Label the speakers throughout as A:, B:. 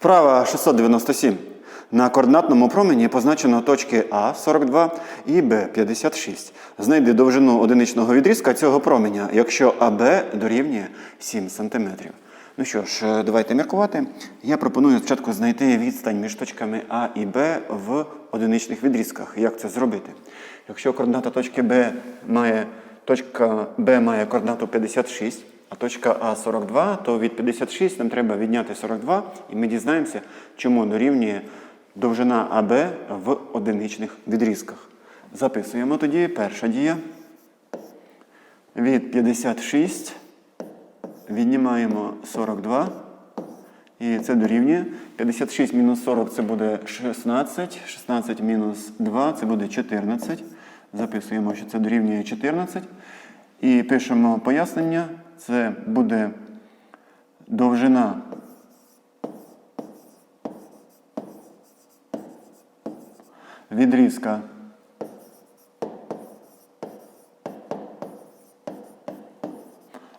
A: Вправа 697. На координатному промені позначено точки А 42 і Б 56. Знайди довжину одиничного відрізка цього променя, якщо АБ дорівнює 7 см. Ну що ж, е, давайте міркувати. Я пропоную спочатку знайти відстань між точками А і Б в одиничних відрізках. Як це зробити? Якщо координата точки Б має точка Б має координату 56, а точка А 42, то від 56 нам треба відняти 42, і ми дізнаємося, чому дорівнює довжина АБ в одиничних відрізках. Записуємо тоді перша дія. Від 56 віднімаємо 42. І це дорівнює. 56 мінус 40 це буде 16. 16 мінус 2 це буде 14. Записуємо, що це дорівнює 14. І пишемо пояснення. Це буде довжина. Відрізка.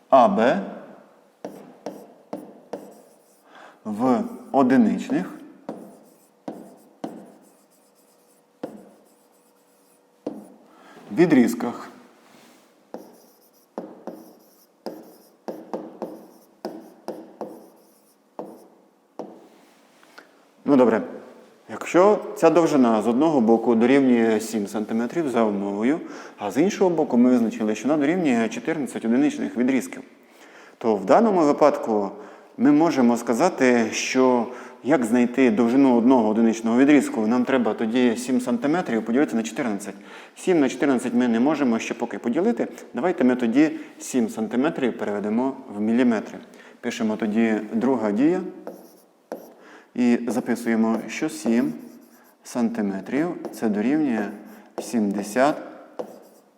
A: АБ в одиничних. Відрізках. Ну добре. Якщо ця довжина з одного боку дорівнює 7 см за умовою, а з іншого боку ми визначили, що вона дорівнює 14 одиничних відрізків, то в даному випадку ми можемо сказати, що як знайти довжину одного одиничного відрізку, нам треба тоді 7 см поділити на 14. 7 на 14 ми не можемо ще поки поділити. Давайте ми тоді 7 см переведемо в міліметри. Пишемо тоді друга дія. І записуємо, що 7 сантиметрів це дорівнює 70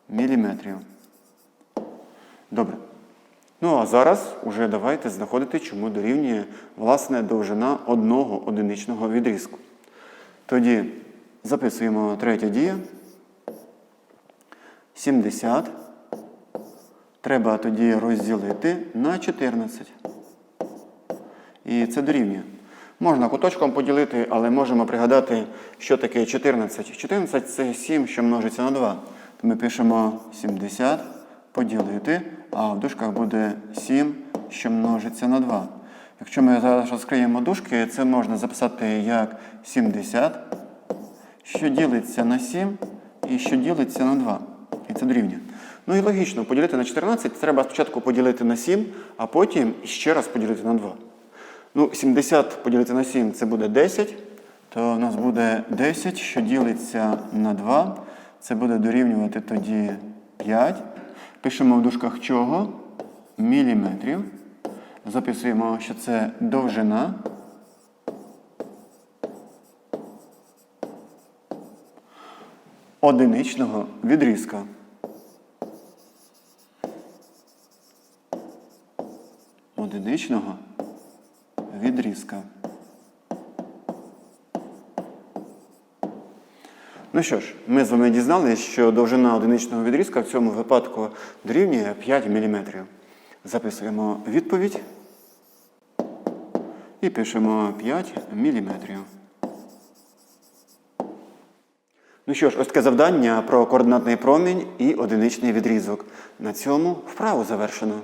A: міліметрів. Добре. Ну а зараз уже давайте знаходити, чому дорівнює власне довжина одного одиничного відрізку. Тоді записуємо третя дія. 70. Треба тоді розділити на 14. І це дорівнює. Можна куточком поділити, але можемо пригадати, що таке 14. 14 це 7, що множиться на 2. То ми пишемо 70 поділити, а в дужках буде 7, що множиться на 2. Якщо ми зараз розкриємо дужки, це можна записати як 70, що ділиться на 7 і що ділиться на 2. І це дорівнює. Ну і логічно, поділити на 14 треба спочатку поділити на 7, а потім ще раз поділити на 2. Ну, 70 поділити на 7 це буде 10. То в нас буде 10, що ділиться на 2. Це буде дорівнювати тоді 5. Пишемо в дужках чого? Міліметрів. Записуємо, що це довжина. Одиничного відрізка. Одиничного відрізка. Ну що ж, ми з вами дізналися, що довжина одиничного відрізка в цьому випадку дорівнює 5 мм. Записуємо відповідь і пишемо 5 мм. Ну що ж, ось таке завдання про координатний промінь і одиничний відрізок. На цьому вправу завершено.